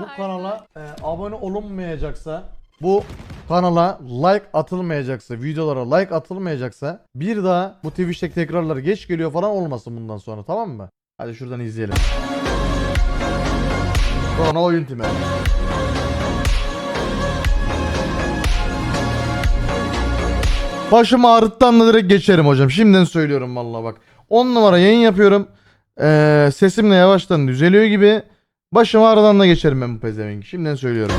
bu kanala e, abone olunmayacaksa bu kanala like atılmayacaksa videolara like atılmayacaksa bir daha bu Twitch'teki tekrarlar geç geliyor falan olmasın bundan sonra tamam mı? Hadi şuradan izleyelim. Sonra oyun timi. Başım ağrıttan da direkt geçerim hocam. Şimdiden söylüyorum vallahi bak. 10 numara yayın yapıyorum. Ee, sesim de yavaştan düzeliyor gibi. Başım ağrıdan da geçerim ben bu pezevenk. Şimdiden söylüyorum.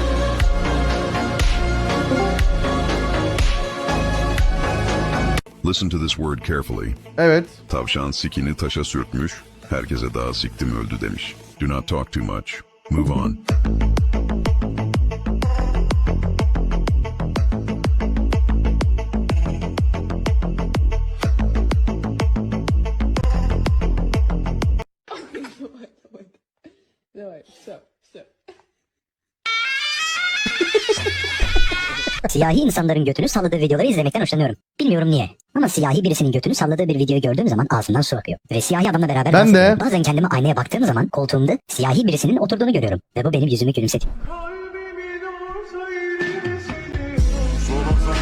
Listen to this word carefully. Evet. Tavşan sikini taşa sürtmüş, herkese daha siktim öldü demiş. Do not talk too much. Move on. Давай, все, все. Siyahi insanların götünü salladığı videoları izlemekten hoşlanıyorum. Bilmiyorum niye. Ama siyahi birisinin götünü salladığı bir videoyu gördüğüm zaman ağzından su akıyor. Ve siyahi adamla beraber Ben dans de. ediyorum. Bazen kendime aynaya baktığım zaman koltuğumda siyahi birisinin oturduğunu görüyorum. Ve bu benim yüzümü gülümsetiyor.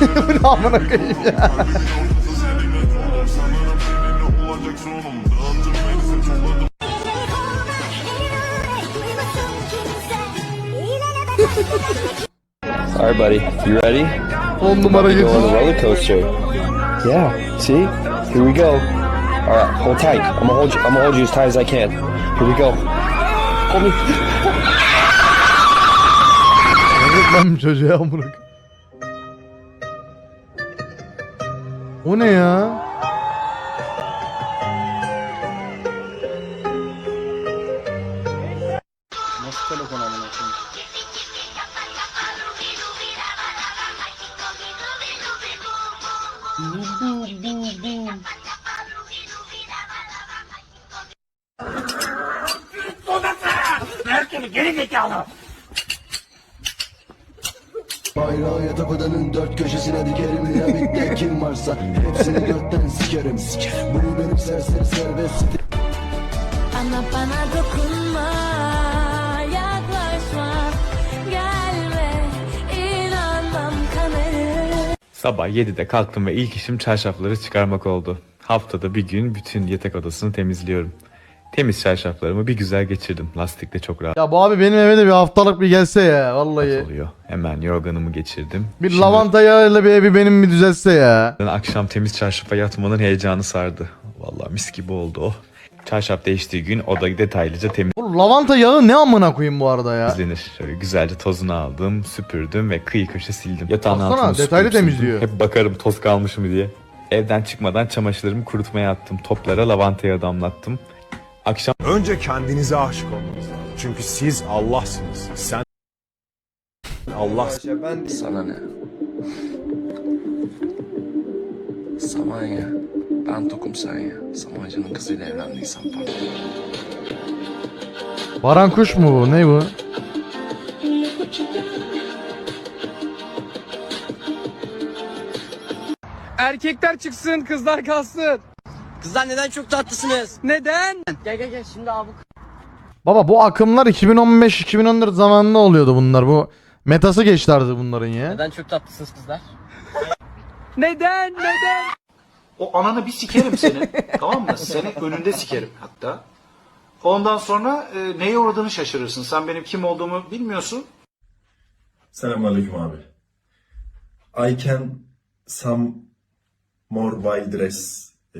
Amına koyayım ya. Alright, buddy. You ready? 10 numara Go on the getir. roller coaster. Yeah. See? Here we go. Alright, hold tight. I'm gonna hold you. I'm gonna hold you as tight as I can. Here we go. Hold me. Yazık lan çocuğa amına koyayım. O ne ya? Nasıl telefon amına koyayım? Bayrağı yatak odanın dört köşesine dikerim Ya bitti kim varsa hepsini gökten sikerim Bu benim serseri serbest Bana bana dokunma, yaklaşma, gelme, inanmam kameraya. Sabah 7'de kalktım ve ilk işim çarşafları çıkarmak oldu. Haftada bir gün bütün yatak odasını temizliyorum. Temiz çarşaflarımı bir güzel geçirdim. Lastik de çok rahat Ya bu abi benim eve de bir haftalık bir gelse ya vallahi. oluyor. Hemen yorganımı geçirdim. Bir Şimdi lavanta yağıyla bir evi benim bir düzelse ya. akşam temiz çarşafa yatmanın heyecanı sardı. Vallahi mis gibi oldu o. Çarşaf değiştiği gün oda detaylıca Bu lavanta yağı ne amına koyayım bu arada ya? temizlenir. Şöyle güzelce tozunu aldım, süpürdüm ve kıyı köşe sildim. Yatağın Baksana, altını detaylı süpürüp temizliyor. sildim. Hep bakarım toz kalmış mı diye. Evden çıkmadan çamaşırlarımı kurutmaya attım. Toplara lavanta yağı damlattım. Akşam Önce kendinize aşık olmanız lazım. Çünkü siz Allah'sınız. Sen Allah'sın. Sana ne? Saman ya. Ben tokum sen ya. Samancının kızıyla evlendiysen falan. Baran kuş mu bu? Ne bu? Erkekler çıksın, kızlar kalsın. Kızlar neden çok tatlısınız? Neden? Gel gel gel şimdi abuk. Baba bu akımlar 2015-2014 zamanında oluyordu bunlar. Bu metası artık bunların ya. Neden çok tatlısınız kızlar? Neden? Neden? O ananı bir sikerim seni. tamam mı? Seni önünde sikerim hatta. Ondan sonra e, neye uğradığını şaşırırsın. Sen benim kim olduğumu bilmiyorsun. Selamünaleyküm abi. I can some more white dress. Ee,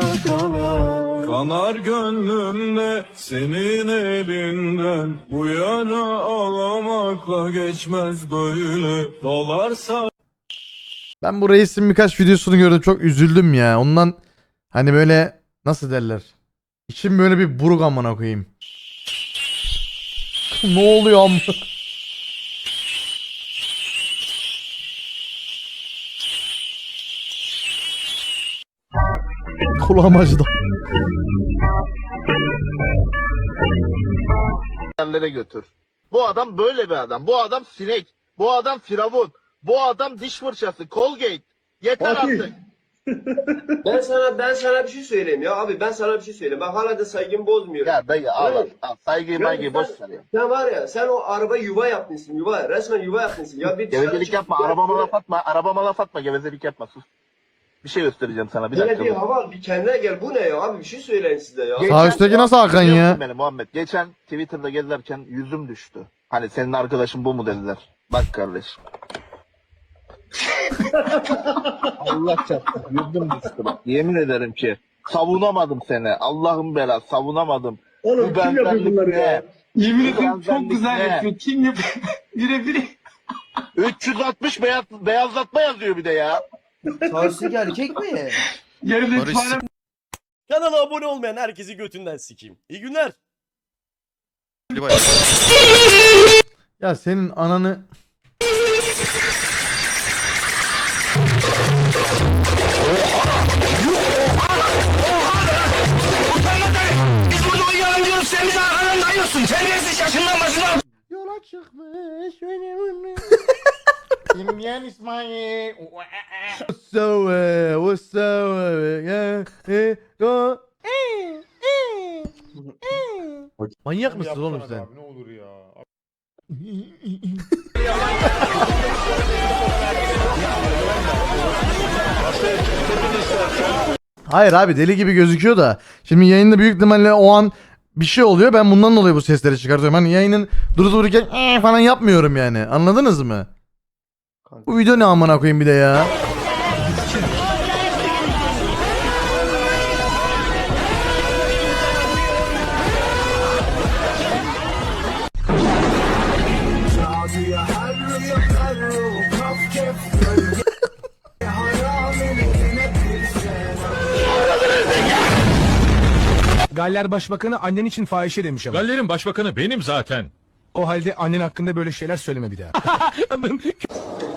Kanar gönlümde senin elinden Bu yana ağlamakla geçmez böyle Dolarsa Ben bu reisin birkaç videosunu gördüm çok üzüldüm ya. Ondan hani böyle nasıl derler? İçim böyle bir buruk amına koyayım. ne oluyor amına? Kulağım acıdı. Yerlere götür. Bu adam böyle bir adam. Bu adam sinek. Bu adam firavun. Bu adam diş fırçası. Colgate. Yeter artık. Ben sana ben sana bir şey söyleyeyim ya abi ben sana bir şey söyleyeyim. Ben hala da saygımı bozmuyorum. Ya dayı al. Saygıyı maygıyı boş sen- ver ya. Sen var ya sen o araba yuva yapmışsın yuva. Resmen yuva yapmışsın. Ya bir Gevezelik yapma. ya Arabama laf atma. Arabama laf atma. Gevezelik yapma. Sus. Bir şey göstereceğim sana. Bir Hele dakika. bir hava al, bir kendine gel. Bu ne ya abi bir şey söyleyin size ya. Sağ üstteki nasıl Hakan Biliyor ya? Beni Muhammed. Geçen Twitter'da gezerken yüzüm düştü. Hani senin arkadaşın bu mu dediler. Bak kardeşim. Allah çarpsın. Yüzüm düştü bak. Yemin ederim ki savunamadım seni. Allah'ın belası savunamadım. Oğlum Bu kim yapıyor bunları ya? Yemin ederim çok güzel yapıyor. Kim yapıyor? bire bire. 360 beyaz, beyazlatma yazıyor bir de ya. Karşıdaki erkek mi? Yarın itibaren Kanala abone olmayan herkesi götünden sikeyim. İyi günler. Ya senin ananı... Yola çıkmış benim İmyan İsmail What's up, what's up, yeah, eh, go. Manyak mısın oğlum sen? Ne olur ya. Hayır abi deli gibi gözüküyor da. Şimdi yayında büyük ihtimalle o an bir şey oluyor. Ben bundan dolayı bu sesleri çıkartıyorum. Hani yayının duru dururken "Ee" falan yapmıyorum yani. Anladınız mı? Bu video ne amına koyayım bir de ya. Galler Başbakanı annen için fahişe demiş ama. Gallerin başbakanı benim zaten. O halde annen hakkında böyle şeyler söyleme bir daha.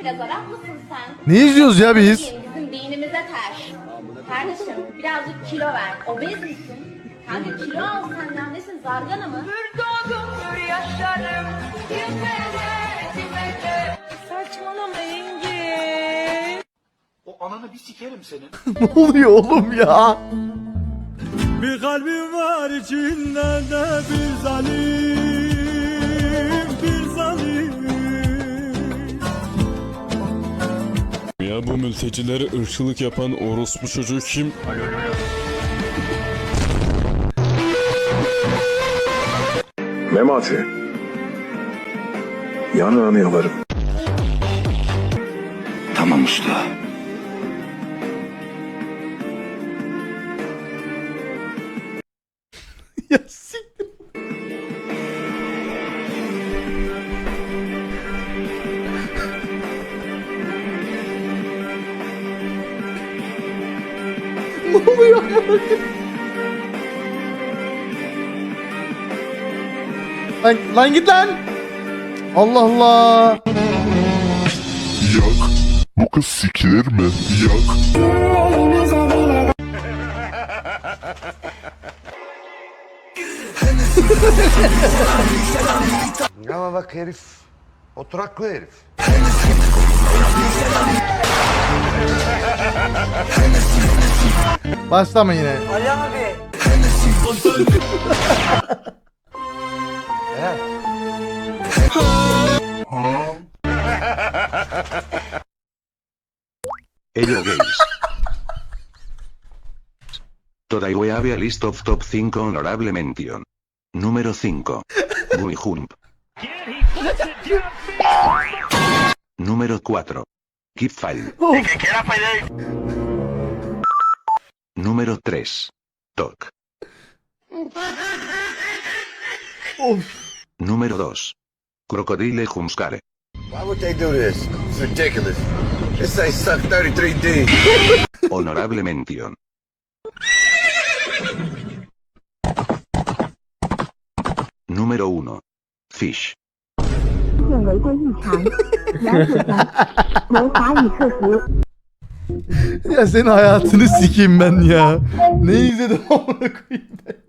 Biraz Arap mısın sen? Ne izliyoruz ya biz? Bizim dinimize ters. Kardeşim birazcık kilo ver. Obez misin? Kanka kilo al sen ya. Nesin zargana mı? Saçmalama Engin. O ananı bir sikerim senin. ne oluyor oğlum ya? Bir kalbim var içinde de bir zalim, bu mültecilere ırkçılık yapan orospu çocuğu kim? Memati. Yanağını yalarım. Tamam usta. Ne oluyor? Lan, lan git lan. Allah Allah. Yak. Bu kız sikilir mi? Yak. Ama bak herif. Oturaklı herif. Başlama yine. Hello gays. Today we have a list of top 5 honorable mention. Número 5. Bui Jump. Número 4. Keep File. Número 3. Talk. Número 2. Crocodile Jumskare. Why would they do this? It's ridiculous. This ain't suck 33D. Honorable mention. Número 1. Fish. ya senin hayatını sikeyim ben ya. Ne izledim amına koyayım ben.